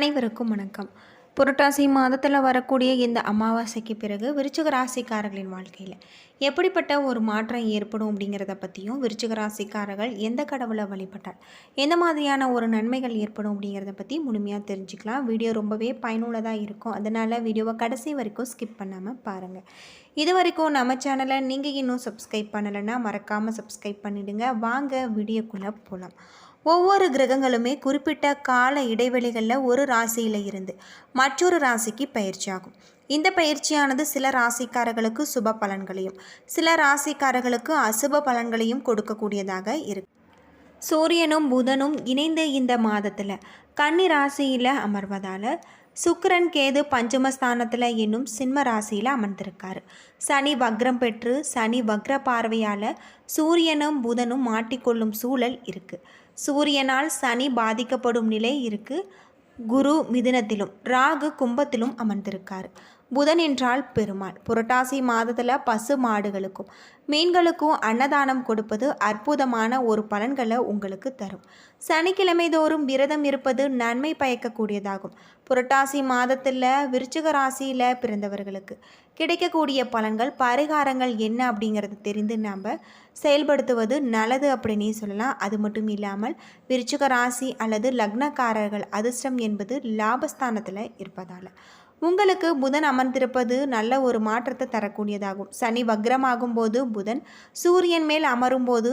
அனைவருக்கும் வணக்கம். புரட்டாசி மாதத்தில் வரக்கூடிய இந்த அமாவாசைக்கு பிறகு விருச்சிக ராசிக்காரர்களின் வாழ்க்கையில் எப்படிப்பட்ட ஒரு மாற்றம் ஏற்படும் அப்படிங்கிறத பற்றியும் விருச்சிக ராசிக்காரர்கள் எந்த கடவுளை வழிபட்டால் எந்த மாதிரியான ஒரு நன்மைகள் ஏற்படும் அப்படிங்கிறத பற்றி முழுமையாக தெரிஞ்சுக்கலாம். வீடியோ ரொம்பவே பயனுள்ளதாக இருக்கும். அதனால் வீடியோவை கடைசி வரைக்கும் ஸ்கிப் பண்ணாமல் பாருங்கள் இது வரைக்கும் நம்ம சேனலை நீங்கள் இன்னும் சப்ஸ்கிரைப் பண்ணலைன்னா மறக்காமல் சப்ஸ்கிரைப் பண்ணிவிடுங்க வாங்க வீடியோக்குள்ளே போகலாம் ஒவ்வொரு கிரகங்களுமே குறிப்பிட்ட கால இடைவெளிகளில் ஒரு ராசியில் இருந்து மற்றொரு ராசிக்கு பயிற்சியாகும். இந்த பயிற்சியானது சில ராசிக்காரர்களுக்கு சுப பலன்களையும் சில ராசிக்காரர்களுக்கு அசுப பலன்களையும் கொடுக்கக்கூடியதாக இருக்கு. சூரியனும் புதனும் இணைந்த இந்த மாதத்தில் கன்னி ராசியில் அமர்வதால் சுக்கரன் கேது பஞ்சமஸ்தானத்தில் என்னும் சிம்ம ராசியில் அமர்ந்திருக்காரு. சனி வக்ரம் பெற்று சனி வக்ர பார்வையால் சூரியனும் புதனும் மாட்டிக்கொள்ளும் சூழல் இருக்குது சூரியனால் சனி பாதிக்கப்படும் நிலை இருக்குது குரு மிதுனத்திலும் ராகு கும்பத்திலும் அமர்ந்திருக்கார். புதன் என்றால் பெருமாள். புரட்டாசி மாதத்தில் பசு மாடுகளுக்கும் மீன்களுக்கும் அன்னதானம் கொடுப்பது அற்புதமான ஒரு பலன்களை உங்களுக்கு தரும். சனிக்கிழமை தோறும் விரதம் இருப்பது நன்மை பயக்கக்கூடியதாகும். புரட்டாசி மாதத்தில் விருச்சிக ராசியில் பிறந்தவர்களுக்கு கிடைக்கக்கூடிய பலன்கள் பரிகாரங்கள் என்ன அப்படிங்கிறது தெரிந்து நாம் செயல்படுத்துவது நல்லது அப்படின்னு சொல்லலாம். அது மட்டும் இல்லாமல் விருச்சிக ராசி அல்லது லக்னக்காரர்கள் அதிர்ஷ்டம் என்பது லாபஸ்தானத்தில் இருப்பதால். உங்களுக்கு புதன் அமர்ந்திருப்பது நல்ல ஒரு மாற்றத்தை தரக்கூடியதாகும். சனி வக்ரமாகும் போது புதன் சூரியன் மேல் அமரும் போது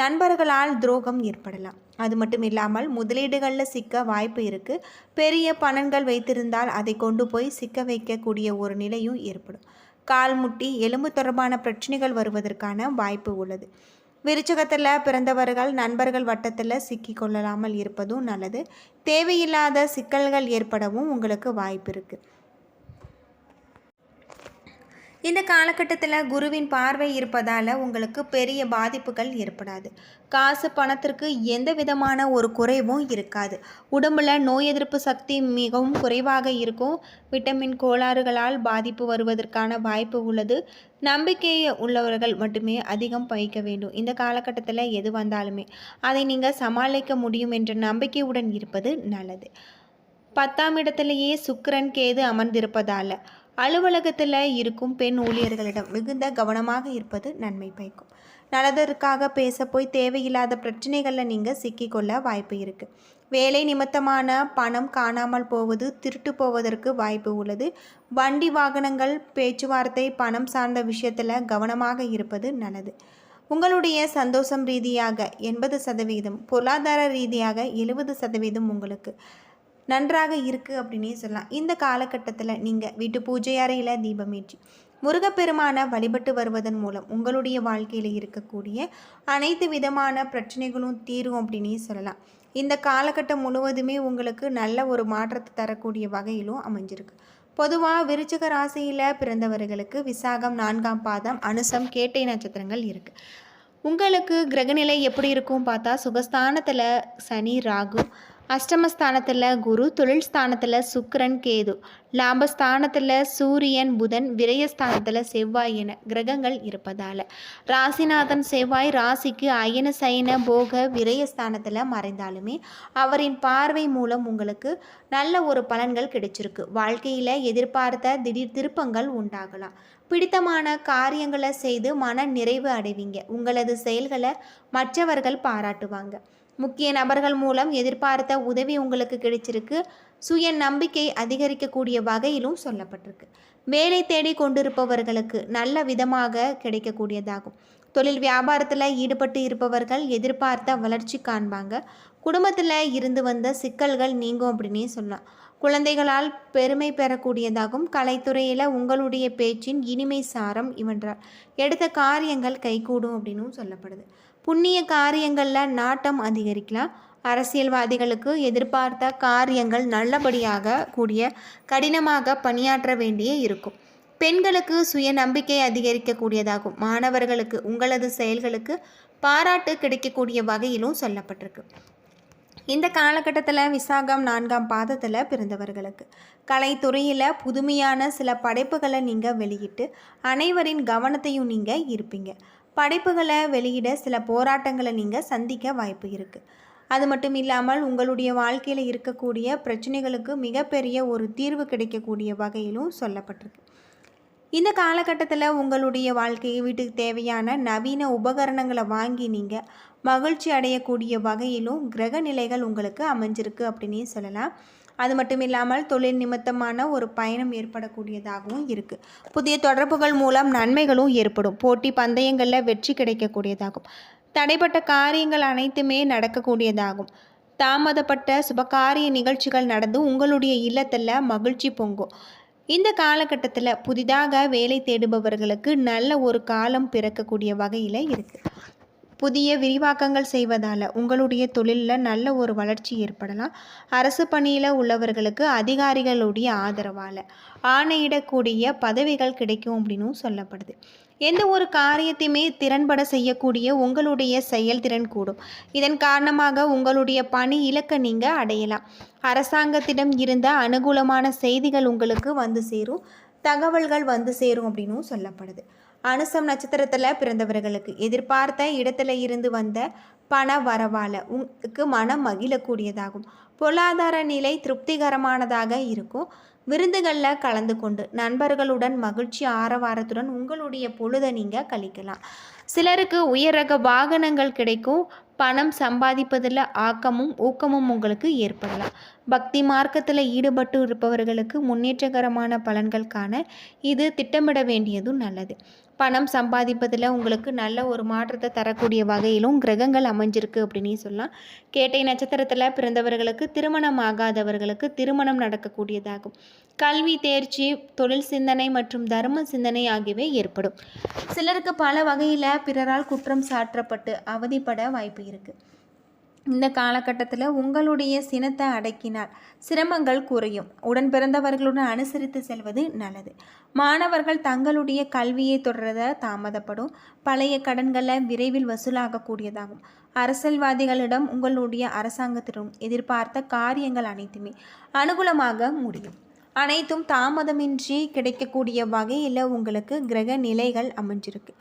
நண்பர்களால் துரோகம் ஏற்படலாம். அது மட்டும் இல்லாமல் முதலீடுகளில் சிக்க வாய்ப்பு இருக்குது பெரிய பணங்கள் வைத்திருந்தால் அதை கொண்டு போய் சிக்க வைக்கக்கூடிய ஒரு நிலையும் ஏற்படும். கால் முட்டி எலும்பு தொடர்பான பிரச்சனைகள் வருவதற்கான வாய்ப்பு உள்ளது. விருச்சகத்தில் பிறந்தவர்கள் நண்பர்கள் வட்டத்தில் சிக்கி கொள்ளலாமல் இருப்பதும் நல்லது. தேவையில்லாத சிக்கல்கள் ஏற்படவும் உங்களுக்கு வாய்ப்பு இருக்குது இந்த காலகட்டத்தில் குருவின் பார்வை இருப்பதால் உங்களுக்கு பெரிய பாதிப்புகள் ஏற்படாது. காசு பணத்திற்கு எந்த விதமான ஒரு குறைவும் இருக்காது. உடம்புல நோய் எதிர்ப்பு சக்தி மிகவும் குறைவாக இருக்கும். விட்டமின் கோளாறுகளால் பாதிப்பு வருவதற்கான வாய்ப்பு உள்ளது. நம்பிக்கை உள்ளவர்கள் மட்டுமே அதிகம் பயிக்க வேண்டும். இந்த காலகட்டத்தில் எது வந்தாலுமே. அதை நீங்கள் சமாளிக்க முடியும் என்ற நம்பிக்கையுடன் இருப்பது நல்லது. பத்தாம் இடத்திலேயே சுக்கரன் கேது அமர்ந்திருப்பதால் அலுவலகத்தில் இருக்கும் பெண் ஊழியர்களிடம் மிகுந்த கவனமாக இருப்பது நன்மை பயக்கும். நல்லதற்காக பேச போய் தேவையில்லாத பிரச்சனைகளில் நீங்கள் சிக்கிக்கொள்ள வாய்ப்பு இருக்குது வேலை நிமித்தமான பணம் காணாமல் போவது திருட்டு போவதற்கு வாய்ப்பு உள்ளது. வண்டி வாகனங்கள் பேச்சுவார்த்தை பணம் சார்ந்த விஷயத்தில் கவனமாக இருப்பது நல்லது. உங்களுடைய சந்தோஷம் ரீதியாக எண்பது சதவீதம் பொருளாதார ரீதியாக எழுபது சதவீதம் உங்களுக்கு. நன்றாக இருக்குது அப்படின்னே சொல்லலாம். இந்த காலகட்டத்தில் நீங்கள் வீட்டு பூஜை அறையில் தீபமேற்றி முருகப்பெருமானை வழிபட்டு வருவதன் மூலம் உங்களுடைய வாழ்க்கையில் இருக்கக்கூடிய அனைத்து விதமான பிரச்சனைகளும் தீரும் அப்படின்னே சொல்லலாம். இந்த காலகட்டம் முழுவதுமே உங்களுக்கு நல்ல ஒரு மாற்றத்தை தரக்கூடிய வகையிலும் அமைஞ்சிருக்கு. பொதுவாக விருச்சிக ராசியில் பிறந்தவர்களுக்கு விசாகம் நான்காம் பாதம் அனுசம் கேட்டை நட்சத்திரங்கள் இருக்குது உங்களுக்கு கிரகநிலை எப்படி இருக்கும் பார்த்தா சுகஸ்தானத்தில் சனி ராகு அஷ்டமஸ்தானத்தில் குரு தொழில் ஸ்தானத்தில் சுக்கரன் கேது. லாபஸ்தானத்தில் சூரியன் புதன் விரயஸ்தானத்தில் செவ்வாய் என கிரகங்கள் இருப்பதால். ராசிநாதன் செவ்வாய் ராசிக்கு அயன சயன போக விரயஸ்தானத்தில் மறைந்தாலுமே அவரின் பார்வை மூலம் உங்களுக்கு நல்ல ஒரு பலன்கள் கிடைச்சிருக்கு. வாழ்க்கையில் எதிர்பார்த்த திடீர் திருப்பங்கள் உண்டாகலாம். பிடித்தமான காரியங்களை செய்து மன நிறைவு அடைவீங்க. உங்களது செயல்களை மற்றவர்கள் பாராட்டுவாங்க. முக்கிய நபர்கள் மூலம் எதிர்பார்த்த உதவி உங்களுக்கு கிடைச்சிருக்கு. சுய நம்பிக்கை அதிகரிக்கக்கூடிய வகையிலும் சொல்லப்பட்டிருக்கு. வேலை தேடி கொண்டிருப்பவர்களுக்கு நல்ல விதமாக கிடைக்கக்கூடியதாகும். தொழில் வியாபாரத்தில் ஈடுபட்டு இருப்பவர்கள் எதிர்பார்த்த வளர்ச்சி காண்பாங்க. குடும்பத்தில் இருந்து வந்த சிக்கல்கள் நீங்கும் அப்படின்னே சொல்லலாம். குழந்தைகளால் பெருமை பெறக்கூடியதாகும். கலைத்துறையில் உங்களுடைய பேச்சின் இனிமை சாரம் இவன்றால் எடுத்த காரியங்கள் கைகூடும் அப்படின்னும் சொல்லப்படுது. புண்ணிய காரியங்களில் நாட்டம் அதிகரிக்கலாம். அரசியல்வாதிகளுக்கு எதிர்பார்த்த காரியங்கள் நல்லபடியாக கூடிய கடினமாக பணியாற்ற வேண்டிய இருக்கும். பெண்களுக்கு சுய நம்பிக்கை அதிகரிக்கக்கூடியதாகும். மாணவர்களுக்கு உங்களது செயல்களுக்கு பாராட்டு கிடைக்கக்கூடிய வகையிலும் சொல்லப்பட்டிருக்கு. இந்த காலகட்டத்தில் விசாகம் நான்காம் பாதத்தில் பிறந்தவர்களுக்கு கலைத்துறையில் புதுமையான சில படைப்புகளை நீங்கள் வெளியிட்டு அனைவரின் கவனத்தையும் நீங்கள் இருப்பீங்க படைப்புகளை வெளியிட சில போராட்டங்களை நீங்கள் சந்திக்க வாய்ப்பு இருக்குது அது மட்டும் இல்லாமல் உங்களுடைய வாழ்க்கையில் இருக்கக்கூடிய பிரச்சனைகளுக்கு மிகப்பெரிய ஒரு தீர்வு கிடைக்கக்கூடிய வகையிலும் சொல்லப்பட்டிருக்கு. இந்த காலகட்டத்தில் உங்களுடைய வாழ்க்கையை வீட்டுக்கு தேவையான நவீன உபகரணங்களை வாங்கி நீங்கள் மகிழ்ச்சி அடையக்கூடிய வகையிலும் கிரக நிலைகள் உங்களுக்கு அமைஞ்சிருக்கு அப்படின்னு சொல்லலாம். அது மட்டும் இல்லாமல் தொழில் நிமித்தமான ஒரு பயணம் ஏற்படக்கூடியதாகவும் இருக்குது புதிய தொடர்புகள் மூலம் நன்மைகளும் ஏற்படும். போட்டி பந்தயங்களில் வெற்றி கிடைக்கக்கூடியதாகும். தடைப்பட்ட காரியங்கள் அனைத்துமே நடக்கக்கூடியதாகும். தாமதப்பட்ட சுபகாரிய நிகழ்ச்சிகள் நடந்து உங்களுடைய இல்லத்தில் மகிழ்ச்சி பொங்கும். இந்த காலகட்டத்தில் புதிதாக வேலை தேடுபவர்களுக்கு நல்ல ஒரு காலம் பிறக்கக்கூடிய வகையில் இருக்குது புதிய விரிவாக்கங்கள் செய்வதால் உங்களுடைய தொழிலில் நல்ல ஒரு வளர்ச்சி ஏற்படலாம். அரசு பணியில் உள்ளவர்களுக்கு அதிகாரிகளுடைய ஆதரவால் ஆணையிடக்கூடிய பதவிகள் கிடைக்கும் அப்படின்னும் சொல்லப்படுது. எந்த ஒரு காரியத்தையுமே திறன்பட செய்யக்கூடிய உங்களுடைய செயல்திறன் கூடும். இதன் காரணமாக உங்களுடைய பணி இலக்கை நீங்கள் அடையலாம். அரசாங்கத்திடம் இருந்த அனுகூலமான செய்திகள் உங்களுக்கு வந்து சேரும். தகவல்கள் வந்து சேரும் அப்படின்னும் சொல்லப்படுது. அனுசம் நட்சத்திரத்தில் பிறந்தவர்களுக்கு எதிர்பார்த்த இடத்துல இருந்து வந்த பண வரவால் உங்களுக்கு மனம் மகிழக்கூடியதாகும். பொருளாதார நிலை திருப்திகரமானதாக இருக்கும். விருந்துகளில் கலந்து கொண்டு நண்பர்களுடன் மகிழ்ச்சி ஆரவாரத்துடன் உங்களுடைய பொழுதை நீங்கள் கழிக்கலாம். சிலருக்கு உயர் ரக வாகனங்கள் கிடைக்கும். பணம் சம்பாதிப்பதில் ஆக்கமும் ஊக்கமும் உங்களுக்கு ஏற்படலாம். பக்தி மார்க்கத்தில் ஈடுபட்டு இருப்பவர்களுக்கு முன்னேற்றகரமான பலன்கள் காண இது திட்டமிட வேண்டியதும் நல்லது. பணம் சம்பாதிப்பதில் உங்களுக்கு நல்ல ஒரு மாற்றத்தை தரக்கூடிய வகையிலும் கிரகங்கள் அமைஞ்சிருக்கு அப்படின்னு சொல்லலாம். கேட்டை நட்சத்திரத்தில் பிறந்தவர்களுக்கு திருமணம் ஆகாதவர்களுக்கு திருமணம் நடக்கக்கூடியதாகும். கல்வி தேர்ச்சி தொழில் சிந்தனை மற்றும் தர்ம சிந்தனை ஆகியவை ஏற்படும். சிலருக்கு பல வகையில் பிறரால் குற்றம் சாற்றப்பட்டு அவதிப்பட வாய்ப்பு இருக்குது இந்த காலகட்டத்தில் உங்களுடைய சினத்தை அடக்கினால் சிரமங்கள் குறையும். உடன் பிறந்தவர்களுடன் அனுசரித்து செல்வது நல்லது. மாணவர்கள் தங்களுடைய கல்வியை தொடர தாமதப்படும். பழைய கடன்களை விரைவில் வசூலாகக்கூடியதாகும். அரசியல்வாதிகளிடம் உங்களுடைய அரசாங்கத்திடம் எதிர்பார்த்த காரியங்கள் அனைத்துமே அனுகூலமாக முடியும். அனைத்தும் தாமதமின்றி கிடைக்கக்கூடிய வகையில் உங்களுக்கு கிரக நிலைகள் அமைஞ்சிருக்கு.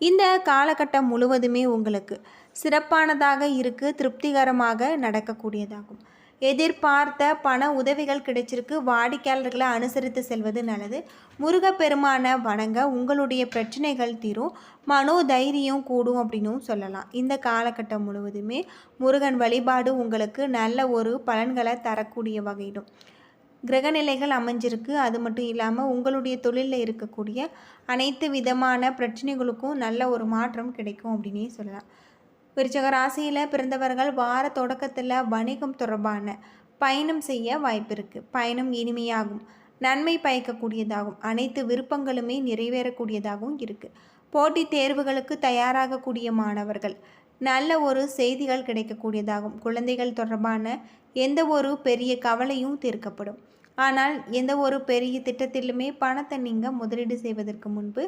இந்த காலகட்டம் முழுவதுமே உங்களுக்கு சிறப்பானதாக இருக்குது திருப்திகரமாக நடக்கக்கூடியதாகும். எதிர்பார்த்த பண உதவிகள் கிடைச்சிருக்கு. வாடிக்கையாளர்களை அனுசரித்து செல்வது நல்லது. முருகப்பெருமானை வணங்க உங்களுடைய பிரச்சனைகள் தீரும். மனோ தைரியம் கூடும் அப்படின்னும் சொல்லலாம். இந்த காலகட்டம் முழுவதுமே முருகன் வழிபாடு உங்களுக்கு நல்ல ஒரு பலன்களை தரக்கூடிய வகையிடும் கிரகநிலைகள் அமைஞ்சிருக்கு. அது மட்டும் இல்லாமல் உங்களுடைய தொழிலில் இருக்கக்கூடிய அனைத்து விதமான பிரச்சனைகளுக்கும் நல்ல ஒரு மாற்றம் கிடைக்கும் அப்படின்னே சொல்லலாம். விருச்சக ராசியில் பிறந்தவர்கள் வார தொடக்கத்தில் வணிகம் தொடர்பான பயணம் செய்ய வாய்ப்பு இருக்குது பயணம் இனிமையாகும். நன்மை பயக்கக்கூடியதாகும். அனைத்து விருப்பங்களுமே நிறைவேறக்கூடியதாகவும் இருக்குது போட்டித் தேர்வுகளுக்கு தயாராகக்கூடிய மாணவர்கள் நல்ல ஒரு செய்திகள் கிடைக்கக்கூடியதாகும். குழந்தைகள் தொடர்பான எந்த ஒரு பெரிய கவலையும் தீர்க்கப்படும். ஆனால் எந்த ஒரு பெரிய திட்டத்திலுமே பணத்தை நீங்கள் முதலீடு செய்வதற்கு முன்பு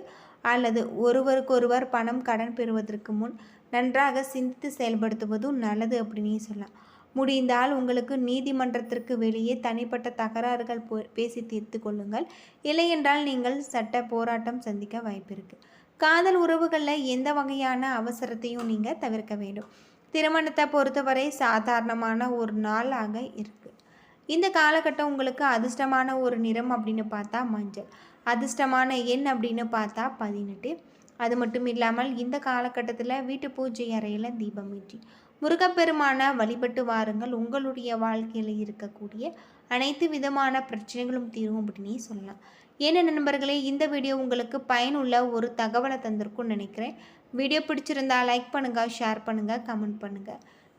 அல்லது ஒருவருக்கொருவர் பணம் கடன் பெறுவதற்கு முன் நன்றாக சிந்தித்து செயல்படுத்துவதும் நல்லது அப்படின்னே சொல்லலாம். முடிந்தால் உங்களுக்கு நீதிமன்றத்திற்கு வெளியே தனிப்பட்ட தகராறுகள் பேசி தீர்த்து கொள்ளுங்கள். இல்லையென்றால் நீங்கள் சட்ட போராட்டம் சந்திக்க வாய்ப்பு காதல் உறவுகளில் எந்த வகையான அவசரத்தையும் நீங்கள் தவிர்க்க வேண்டும். திருமணத்தை பொறுத்தவரை சாதாரணமான ஒரு நாளாக இருக்குது இந்த காலகட்டம் உங்களுக்கு அதிர்ஷ்டமான ஒரு நிறம் அப்படின்னு பார்த்தா மஞ்சள். அதிர்ஷ்டமான எண் அப்படின்னு பார்த்தா பதினெட்டு. அது மட்டும் இல்லாமல் இந்த காலகட்டத்தில் வீட்டு பூஜை அறையில் தீபமேற்றி முருகப்பெருமான வழிபட்டு வாருங்கள். உங்களுடைய வாழ்க்கையில் இருக்கக்கூடிய அனைத்து விதமான பிரச்சனைகளும் தீரும் அப்படின்னே சொல்லலாம். ஏன்னா நண்பர்களே இந்த வீடியோ உங்களுக்கு பயனுள்ள ஒரு தகவலை தந்திருக்கும்னு நினைக்கிறேன். வீடியோ பிடிச்சிருந்தா லைக் பண்ணுங்கள் ஷேர் பண்ணுங்கள் கமெண்ட் பண்ணுங்கள்